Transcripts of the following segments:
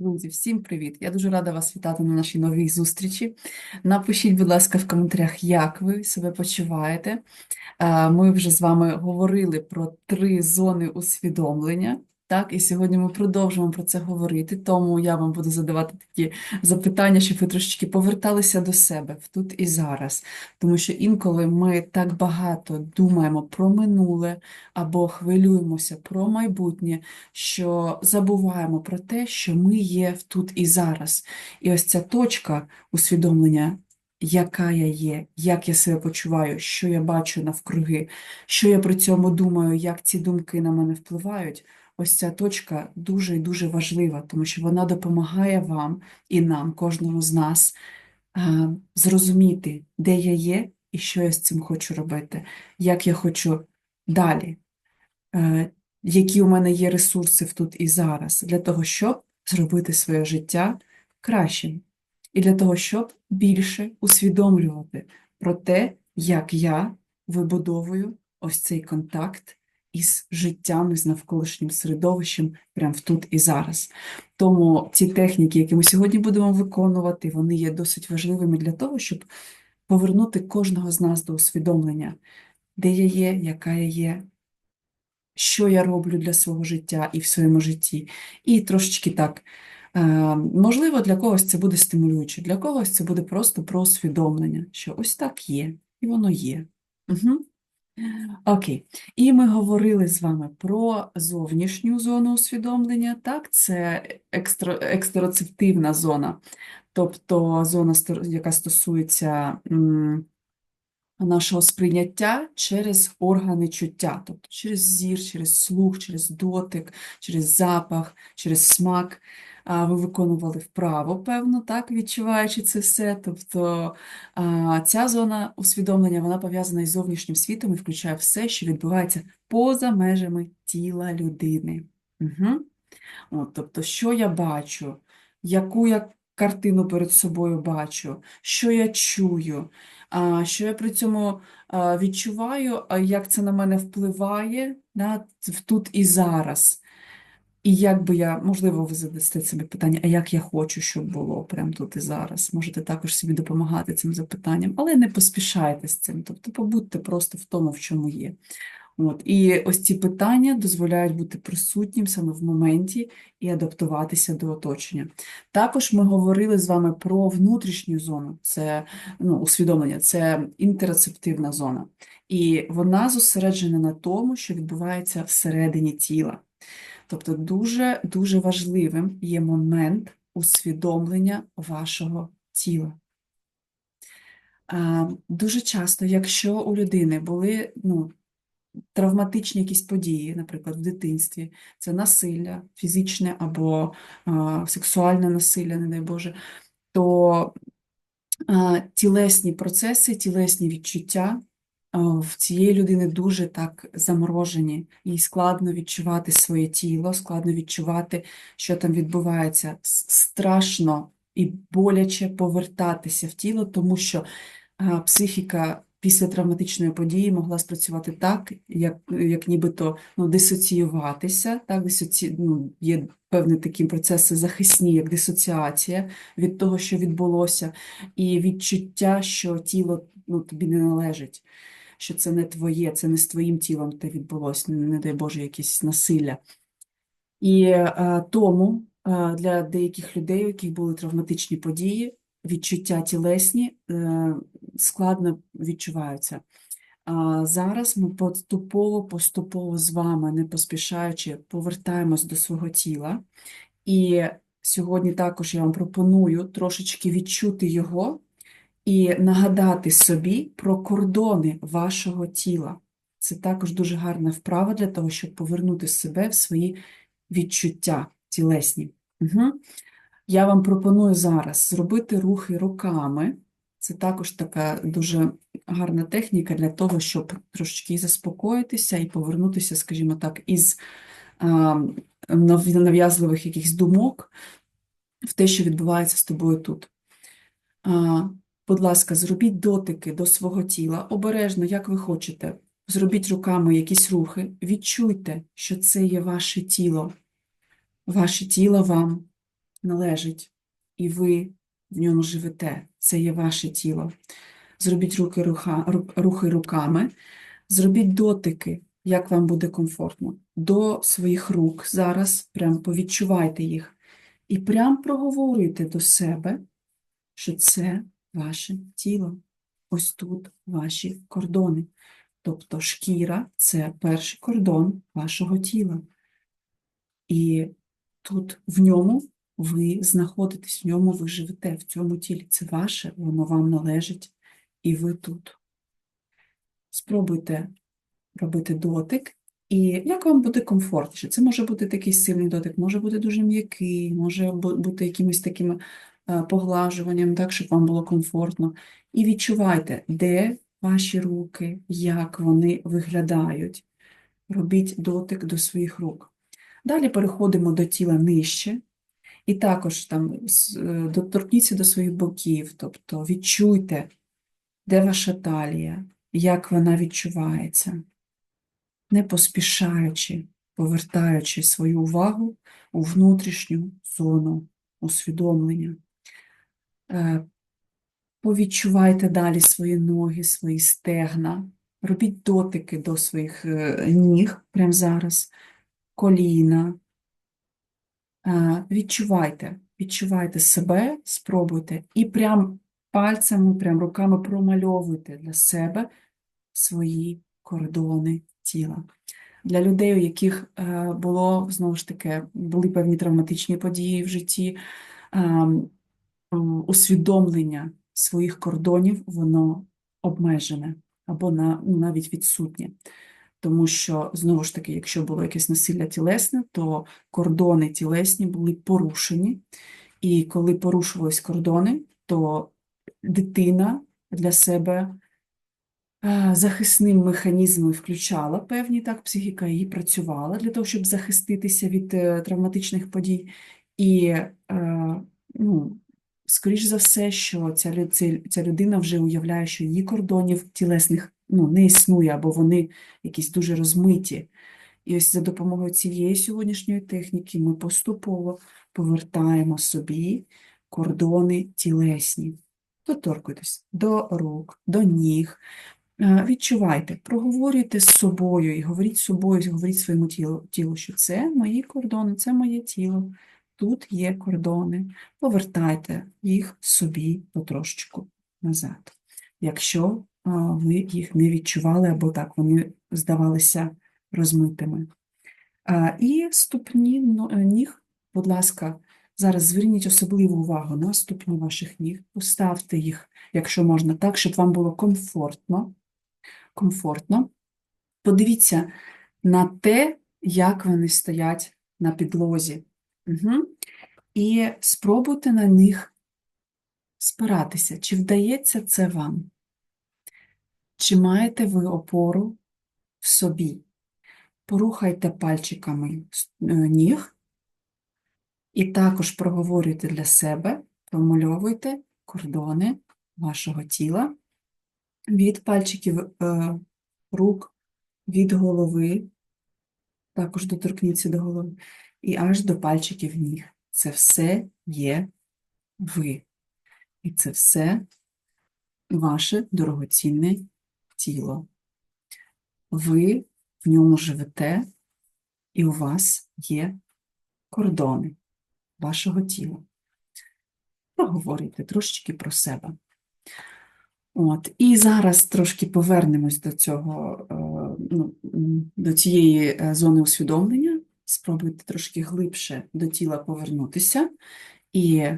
Друзі, всім привіт! Я дуже рада вас вітати на нашій новій зустрічі. Напишіть, будь ласка, в коментарях, як ви себе почуваєте. Е, Ми вже з вами говорили про три зони усвідомлення. Так, і сьогодні ми продовжуємо про це говорити, тому я вам буду задавати такі запитання, щоб ви трошечки поверталися до себе в тут і зараз. Тому що інколи ми так багато думаємо про минуле або хвилюємося про майбутнє, що забуваємо про те, що ми є в тут і зараз. І ось ця точка усвідомлення, яка я є, як я себе почуваю, що я бачу навкруги, що я при цьому думаю, як ці думки на мене впливають. Ось ця точка дуже і дуже важлива, тому що вона допомагає вам і нам, кожному з нас, е, зрозуміти, де я є і що я з цим хочу робити, як я хочу далі е, які у мене є ресурси тут і зараз, для того, щоб зробити своє життя кращим. І для того, щоб більше усвідомлювати про те, як я вибудовую ось цей контакт із життям, із навколишнім середовищем, прямо тут і зараз. Тому ці техніки, які ми сьогодні будемо виконувати, вони є досить важливими для того, щоб повернути кожного з нас до усвідомлення, де я є, яка я є, що я роблю для свого життя і в своєму житті. І трошечки так, можливо, для когось це буде стимулююче, для когось це буде просто про усвідомлення, що ось так є, і воно є. Угу. Окей, і ми говорили з вами про зовнішню зону усвідомлення, так, це екстра, екстероцептивна зона, тобто зона, яка стосується нашого сприйняття через органи чуття, тобто через зір, через слух, через дотик, через запах, через смак. Ви виконували вправо, певно, так, відчуваючи це все. Тобто ця зона усвідомлення вона пов'язана із зовнішнім світом і включає все, що відбувається поза межами тіла людини. Угу. От, тобто, що я бачу, яку я картину перед собою бачу, що я чую, що я при цьому відчуваю, як це на мене впливає да, тут і зараз. І як би я, можливо, ви задасте собі питання, а як я хочу, щоб було прямо тут і зараз. Можете також собі допомагати цим запитанням, але не поспішайте з цим. Тобто побудьте просто в тому, в чому є. От. І ось ці питання дозволяють бути присутнім саме в моменті і адаптуватися до оточення. Також ми говорили з вами про внутрішню зону, це ну, усвідомлення, це інтерцептивна зона. І вона зосереджена на тому, що відбувається всередині тіла. Тобто дуже дуже важливим є момент усвідомлення вашого тіла. Дуже часто, якщо у людини були ну, травматичні якісь події, наприклад, в дитинстві, це насилля, фізичне або сексуальне насилля, не дай Боже, то тілесні процеси, тілесні відчуття в цієї людини дуже так заморожені, їй складно відчувати своє тіло, складно відчувати, що там відбувається. Страшно і боляче повертатися в тіло, тому що психіка після травматичної події могла спрацювати так, як, як нібито ну, дисоціюватися. Так, дисоці... ну, є певні такі процеси захисні, як дисоціація від того, що відбулося, і відчуття, що тіло ну, тобі не належить, що це не твоє, це не з твоїм тілом те відбулося, не, не дай Боже, якесь насилля. І е, тому е, для деяких людей, у яких були травматичні події, відчуття тілесні е, складно відчуваються. А зараз ми поступово, поступово з вами, не поспішаючи, повертаємось до свого тіла. І сьогодні також я вам пропоную трошечки відчути його і нагадати собі про кордони вашого тіла. Це також дуже гарна вправа для того, щоб повернути себе в свої відчуття тілесні. Угу. Я вам пропоную зараз зробити рухи руками. Це також така дуже гарна техніка для того, щоб трошечки заспокоїтися і повернутися, скажімо так, із нав'язливих якихось думок в те, що відбувається з тобою тут. Будь ласка, зробіть дотики до свого тіла, обережно, як ви хочете. Зробіть руками якісь рухи, відчуйте, що це є ваше тіло. Ваше тіло вам належить, і ви в ньому живете. Це є ваше тіло. Зробіть руки, руха, рухи руками, зробіть дотики, як вам буде комфортно, до своїх рук зараз, прям повідчувайте їх. І прям проговорюйте до себе, що це ваше тіло. Ось тут ваші кордони. Тобто шкіра це перший кордон вашого тіла. І тут в ньому ви знаходитесь, в ньому ви живете, в цьому тілі. Це ваше, воно вам належить, і ви тут. Спробуйте робити дотик, і як вам буде комфортніше. Це може бути такий сильний дотик, може бути дуже м'який, може бути якимось таким е, поглажуванням, так, щоб вам було комфортно. І відчувайте, де ваші руки, як вони виглядають. Робіть дотик до своїх рук. Далі переходимо до тіла нижче. І також там е, доторкніться до своїх боків, тобто відчуйте, де ваша талія, як вона відчувається, не поспішаючи, повертаючи свою увагу у внутрішню зону усвідомлення. Е, Повідчувайте далі свої ноги, свої стегна, робіть дотики до своїх е, ніг прямо зараз, коліна. Е, Відчувайте, відчувайте себе, спробуйте і прям пальцями, прям руками промальовуйте для себе свої кордони тіла. Для людей, у яких е, було знову ж таки були певні травматичні події в житті, ем, усвідомлення своїх кордонів, воно обмежене або ну, навіть відсутнє. Тому що, знову ж таки, якщо було якесь насилля тілесне, то кордони тілесні були порушені. І коли порушувались кордони, то дитина для себе е, захисним механізмом включала певні, так, психіка її працювала для того, щоб захиститися від е, травматичних подій. І, е, ну, скоріш за все, що ця, ця людина вже уявляє, що її кордонів тілесних ну, не існує, або вони якісь дуже розмиті. І ось за допомогою цієї сьогоднішньої техніки ми поступово повертаємо собі кордони тілесні. Доторкуйтесь до рук, до ніг. Е, Відчувайте, проговорюйте з собою і говоріть з собою, говоріть своєму тілу, тілу, що це мої кордони, це моє тіло. Тут є кордони. Повертайте їх собі потрошечку назад. Якщо ви їх не відчували або так вони здавалися розмитими. І ступні е, ніг, будь ласка, зараз зверніть особливу увагу на ступні ваших ніг, поставте їх, якщо можна, так, щоб вам було комфортно. комфортно. Подивіться на те, як вони стоять на підлозі. Угу. І спробуйте на них спиратися, чи вдається це вам. Чи маєте ви опору в собі? Порухайте пальчиками е, ніг і також проговорюйте для себе, промальовуйте кордони вашого тіла від пальчиків е, рук, від голови, також доторкніться до голови, і аж до пальчиків ніг. Це все є ви. І це все ваше дорогоцінне тіло. Ви в ньому живете, і у вас є кордони вашого тіла. Проговорюйте трошечки про себе. От, і зараз трошки повернемось до цього, е, ну, до цієї е, зони усвідомлення. Спробуйте трошки глибше до тіла повернутися і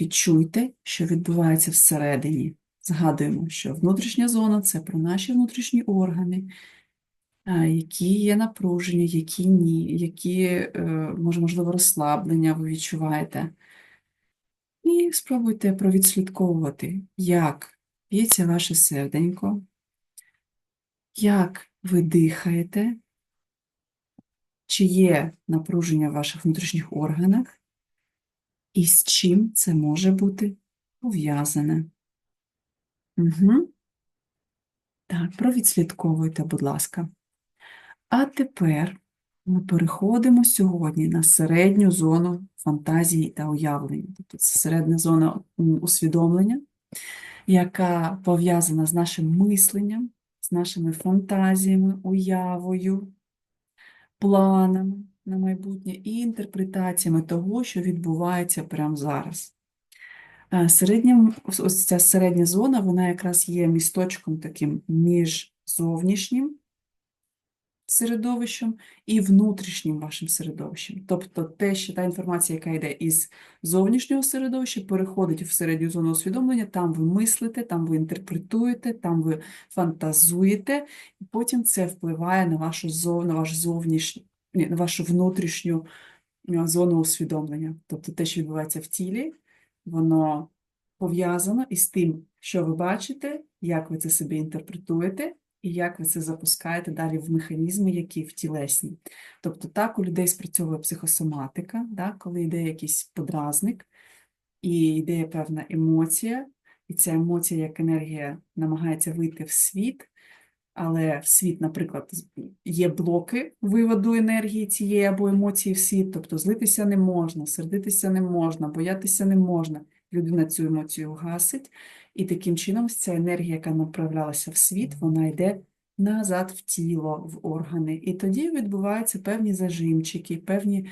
відчуйте, що відбувається всередині. Згадуємо, що внутрішня зона це про наші внутрішні органи, які є напружені, які ні, які, е, може, можливо, розслаблення ви відчуваєте. І спробуйте провідслідковувати, як б'ється ваше серденько, як ви дихаєте, чи є напруження в ваших внутрішніх органах, і з чим це може бути пов'язане. Угу. Так, провідслідковуйте, будь ласка. А тепер ми переходимо сьогодні на середню зону фантазії та уявлення. Тобто це середня зона усвідомлення, яка пов'язана з нашим мисленням, з нашими фантазіями, уявою, планами на майбутнє і інтерпретаціями того, що відбувається прямо зараз. Е, Середня, ось- ця середня зона, вона якраз є місточком таким між зовнішнім середовищем і внутрішнім вашим середовищем. Тобто те, що та інформація, яка йде із зовнішнього середовища, переходить в середню зону усвідомлення, там ви мислите, там ви інтерпретуєте, там ви фантазуєте, і потім це впливає на вашу зов... на ваш ні, на вашу внутрішню е, зону усвідомлення. Тобто те, що відбувається в тілі, воно пов'язано із тим, що ви бачите, як ви це собі інтерпретуєте, і як ви це запускаєте далі в механізми, які в тілесні. Тобто так у людей спрацьовує психосоматика, да, коли йде якийсь подразник, і йде певна емоція, і ця емоція, як енергія, намагається вийти в світ, але в світ, наприклад, є блоки виводу енергії цієї або емоції в світ, тобто злитися не можна, сердитися не можна, боятися не можна. Людина цю емоцію гасить, і таким чином ця енергія, яка направлялася в світ, вона йде назад в тіло, в органи. І тоді відбуваються певні зажимчики, певні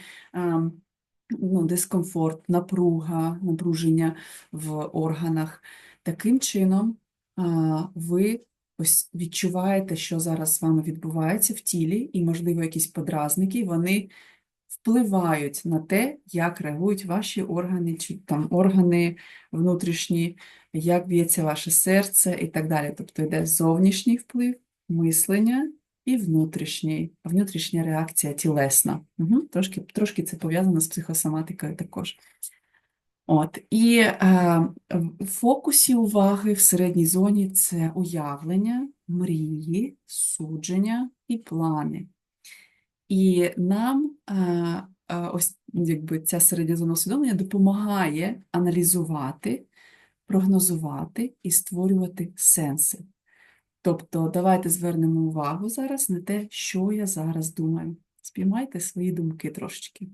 ну, дискомфорт, напруга, напруження в органах. Таким чином, ви ось відчуваєте, що зараз з вами відбувається в тілі, і, можливо, якісь подразники, вони впливають на те, як реагують ваші органи, чи там органи внутрішні, як б'ється ваше серце і так далі. Тобто йде зовнішній вплив, мислення і внутрішній, внутрішня реакція тілесна. Угу. Трошки, трошки це пов'язано з психосоматикою також. От, і е, в фокусі уваги в середній зоні це уявлення, мрії, судження і плани. І нам е, е, ось якби ця середня зона усвідомлення допомагає аналізувати, прогнозувати і створювати сенси. Тобто, давайте звернемо увагу зараз на те, що я зараз думаю. Спіймайте свої думки трошечки.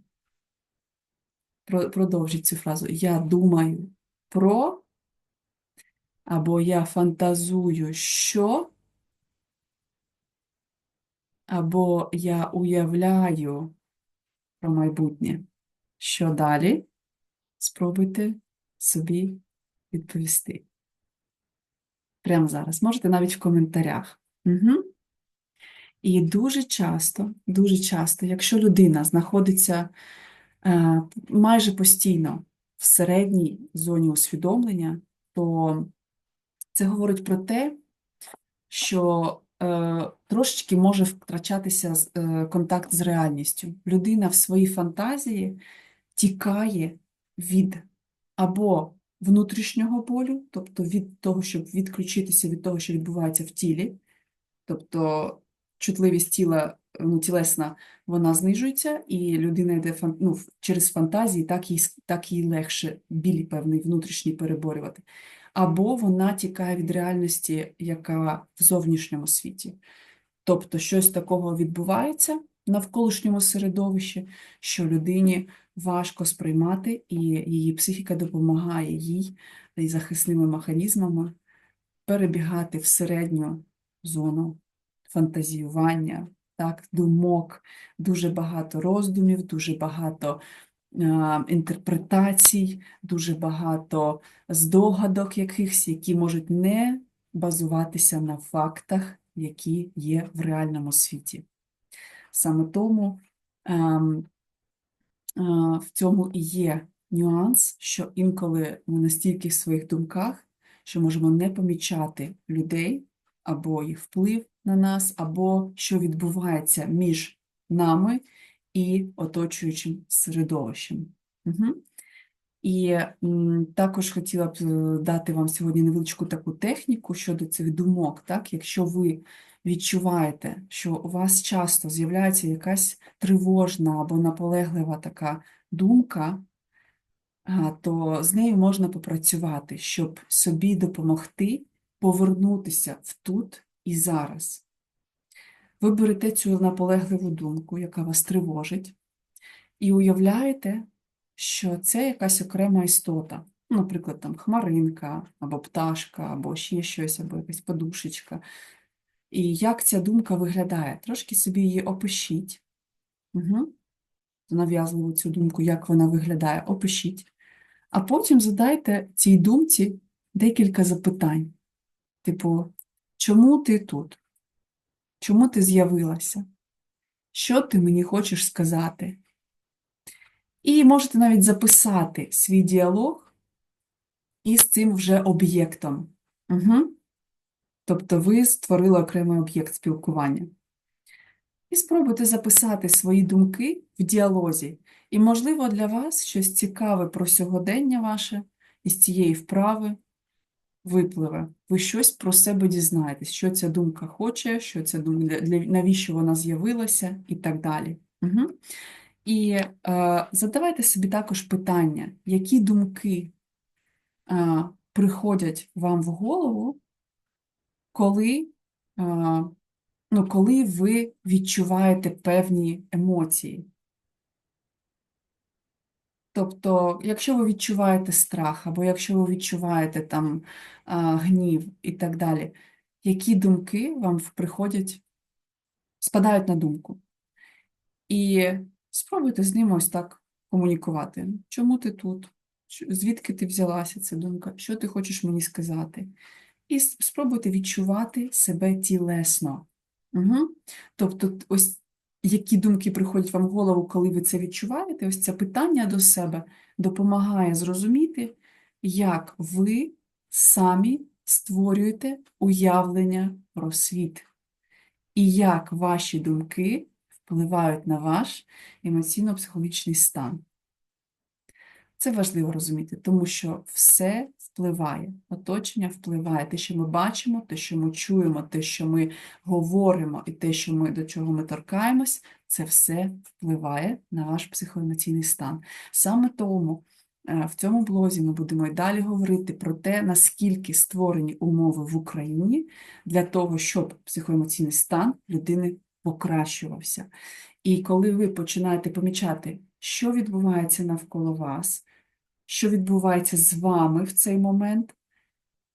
Про- Продовжіть цю фразу. Я думаю про, або я фантазую, що, або я уявляю про майбутнє. Що далі? Спробуйте собі відповісти. Прямо зараз. Можете навіть в коментарях. Угу. І дуже часто, дуже часто, якщо людина знаходиться майже постійно в середній зоні усвідомлення, то це говорить про те, що е, трошечки може втрачатися е, контакт з реальністю. Людина в своїй фантазії тікає від або внутрішнього болю, тобто від того, щоб відключитися від того, що відбувається в тілі, тобто чутливість тіла, ну, тілесна, вона знижується, і людина йде ну, через фантазії, так їй, так їй легше біль певний внутрішній переборювати. Або вона тікає від реальності, яка в зовнішньому світі. Тобто щось такого відбувається навколишньому середовищі, що людині важко сприймати, і її психіка допомагає їй і захисними механізмами перебігати в середню зону фантазіювання, так, думок, дуже багато роздумів, дуже багато е, інтерпретацій, дуже багато здогадок якихось, які можуть не базуватися на фактах, які є в реальному світі. Саме тому ем, е, в цьому і є нюанс, що інколи ми настільки в своїх думках, що можемо не помічати людей або їх вплив на нас, або що відбувається між нами і оточуючим середовищем. Угу. І також хотіла б е, дати вам сьогодні невеличку таку техніку щодо цих думок. Так? Якщо ви відчуваєте, що у вас часто з'являється якась тривожна або наполеглива така думка, то з нею можна попрацювати, щоб собі допомогти повернутися в тут і зараз. ви берете цю наполегливу думку, яка вас тривожить, і уявляєте, що це якась окрема істота. Наприклад, там хмаринка, або пташка, або ще щось, або якась подушечка. І як ця думка виглядає? Трошки собі її опишіть. Угу. Нав'язливу цю думку, як вона виглядає, опишіть. А потім задайте цій думці декілька запитань. Типу, чому ти тут? Чому ти з'явилася? Що ти мені хочеш сказати? І можете навіть записати свій діалог із цим вже об'єктом. Угу. Тобто ви створили окремий об'єкт спілкування. І спробуйте записати свої думки в діалозі. І, можливо, для вас щось цікаве про сьогодення ваше із цієї вправи випливе. Ви щось про себе дізнаєтесь, що ця думка хоче, що ця думка, навіщо вона з'явилася і так далі. Угу. І е, задавайте собі також питання, які думки е, приходять вам в голову, коли, е, ну, коли ви відчуваєте певні емоції. Тобто, якщо ви відчуваєте страх, або якщо ви відчуваєте там гнів і так далі, які думки вам приходять, спадають на думку? І спробуйте з ним ось так комунікувати. Чому ти тут? Звідки ти взялася ця думка? Що ти хочеш мені сказати? І спробуйте відчувати себе тілесно. Угу. Тобто, ось які думки приходять вам в голову, коли ви це відчуваєте, ось це питання до себе допомагає зрозуміти, як ви самі створюєте уявлення про світ, і як ваші думки впливають на ваш емоційно-психологічний стан. Це важливо розуміти, тому що все впливає, оточення впливає. Те, що ми бачимо, те, що ми чуємо, те, що ми говоримо, і те, що ми до чого ми торкаємось, це все впливає на ваш психоемоційний стан. Саме тому е, в цьому блозі ми будемо і далі говорити про те, наскільки створені умови в Україні для того, щоб психоемоційний стан людини покращувався. І коли ви починаєте помічати, що відбувається навколо вас, що відбувається з вами в цей момент,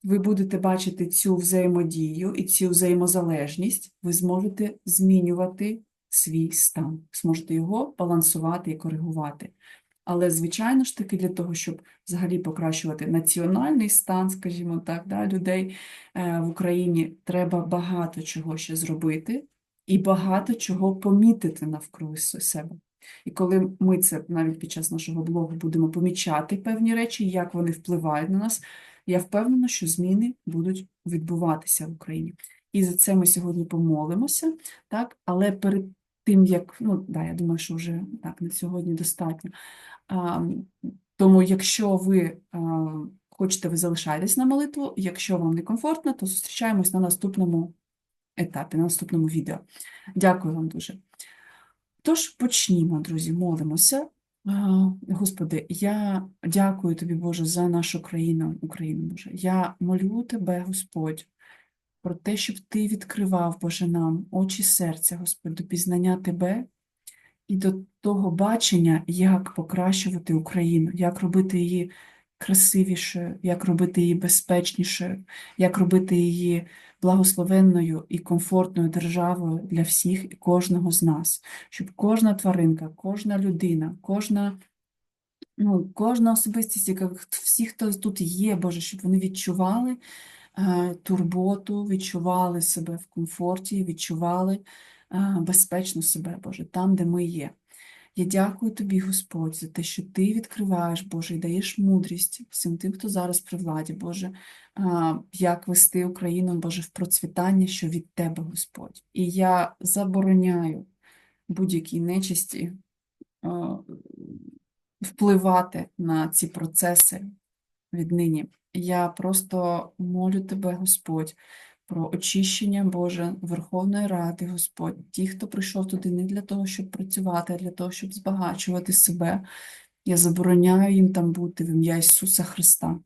ви будете бачити цю взаємодію і цю взаємозалежність, ви зможете змінювати свій стан, зможете його балансувати і коригувати. Але, звичайно ж таки, для того, щоб взагалі покращувати національний стан, скажімо так, да, людей е, в Україні, треба багато чого ще зробити і багато чого помітити навкруги себе. І коли ми це навіть під час нашого блогу будемо помічати певні речі, як вони впливають на нас, я впевнена, що зміни будуть відбуватися в Україні. І за це ми сьогодні помолимося, так? але перед тим, як, ну, да, я думаю, що вже так, на сьогодні достатньо. А, Тому, якщо ви а, хочете, ви залишаєтесь на молитву, якщо вам не комфортно, то зустрічаємось на наступному етапі, на наступному відео. Дякую вам дуже. Тож почнімо, друзі, молимося. Господи, я дякую тобі, Боже, за нашу країну, Україну, Боже. Я молю тебе, Господь, про те, щоб Ти відкривав, Боже, нам очі серця, Господь, до пізнання Тебе і до того бачення, як покращувати Україну, як робити її красивішою, як робити її безпечнішою, як робити її благословенною і комфортною державою для всіх і кожного з нас, щоб кожна тваринка, кожна людина, кожна. Ну, Кожна особистість, яка всі, хто тут є, Боже, щоб вони відчували е, турботу, відчували себе в комфорті, відчували е, безпечно себе, Боже, там, де ми є. Я дякую тобі, Господь, за те, що ти відкриваєш, Боже, і даєш мудрість всім тим, хто зараз при владі, Боже, як вести Україну, Боже, в процвітання, що від Тебе, Господь. І я забороняю будь-якій нечисті впливати на ці процеси віднині. Я просто молю Тебе, Господь про очищення Боже Верховної Ради, Господь, ті, хто прийшов туди не для того, щоб працювати, а для того, щоб збагачувати себе. Я забороняю їм там бути в ім'я Ісуса Христа.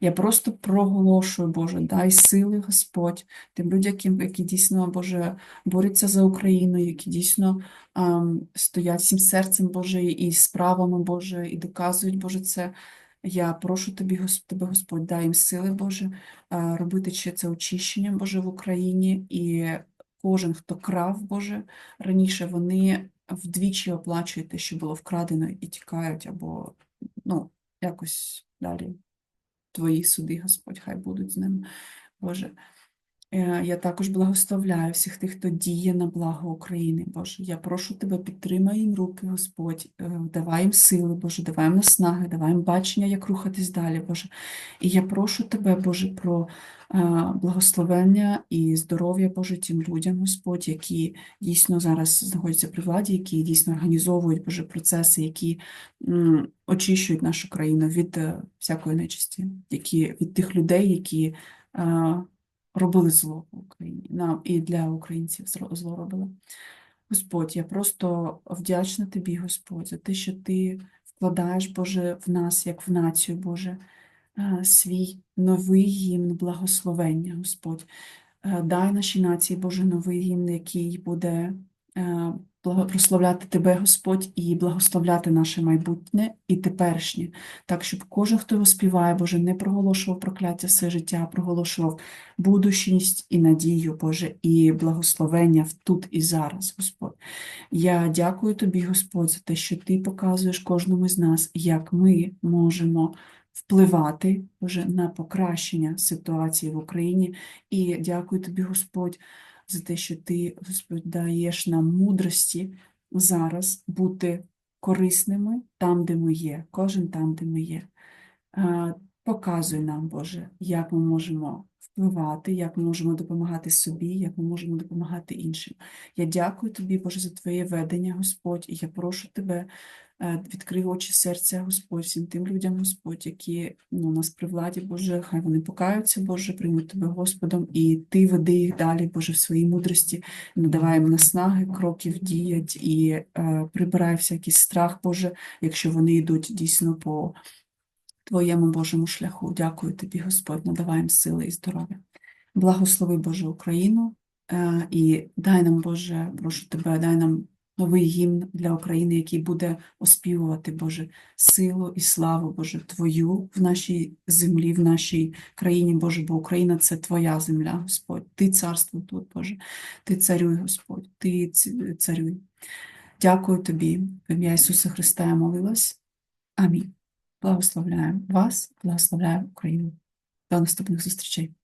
Я просто проголошую, Боже, дай сили, Господь, тим людям, які, дійсно, Боже, борються за Україну, які дійсно ам, стоять всім серцем, Боже, і справами, Боже, і доказують, Боже, це. Я прошу тобі, тебе, Господь, дай їм сили, Боже, робити ще це очищення, Боже, в Україні. І кожен, хто крав, Боже, раніше, вони вдвічі оплачують те, що було вкрадено, і тікають, або ну, якось далі. Твої суди, Господь, хай будуть з ними, Боже. Е, Я також благословляю всіх тих, хто діє на благо України, Боже. Я прошу тебе, підтримай їм руки, Господь, Е, давай їм сили, Боже, давай їм наснаги, давай їм бачення, як рухатись далі, Боже. І я прошу тебе, Боже, про е, благословення і здоров'я, Боже, тим людям, Господь, які дійсно зараз знаходяться при владі, які дійсно організовують, Боже, процеси, які очищують нашу країну від всякої нечисті, які від тих людей, які. Робили зло в Україні, нам і для українців зло робили. Господь, я просто вдячна тобі, Господь, за те, що ти вкладаєш, Боже, в нас, як в націю, Боже, е, свій новий гімн благословення, Господь. Е, Дай нашій нації, Боже, новий гімн, який буде е, прославляти Тебе, Господь, і благословляти наше майбутнє і теперішнє, так, щоб кожен, хто його співає, Боже, не проголошував прокляття все життя, а проголошував будущість і надію, Боже, і благословення тут і зараз, Господь. Я дякую Тобі, Господь, за те, що Ти показуєш кожному з нас, як ми можемо впливати Боже, на покращення ситуації в Україні. І дякую Тобі, Господь, за те, що Ти, Господь, даєш нам мудрості зараз бути корисними там, де ми є, кожен там, де ми є. Показуй нам, Боже, як ми можемо впливати, як ми можемо допомагати собі, як ми можемо допомагати іншим. Я дякую тобі, Боже, за Твоє ведення, Господь, і я прошу тебе, е, відкрий очі серця, Господь, всім тим людям, Господь, які ну, у нас при владі, Боже, хай вони покаються, Боже, приймуть тебе Господом, і Ти веди їх далі, Боже, в своїй мудрості, надавай їм наснаги, кроків діять і е, прибирай всякий страх, Боже, якщо вони йдуть дійсно по Твоєму Божому шляху. Дякую тобі, Господь, надавай їм сили і здоров'я. Благослови, Боже, Україну е, і дай нам, Боже, прошу тебе, дай нам новий гімн для України, який буде оспівувати, Боже, силу і славу, Боже, Твою в нашій землі, в нашій країні, Боже, бо Україна це Твоя земля, Господь. Ти царство тут, Боже, Ти царюй, Господь, Ти царюй. Дякую тобі, в ім'я Ісуса Христа я молилась. Амінь. Благословляю вас, благословляю Україну. До наступних зустрічей.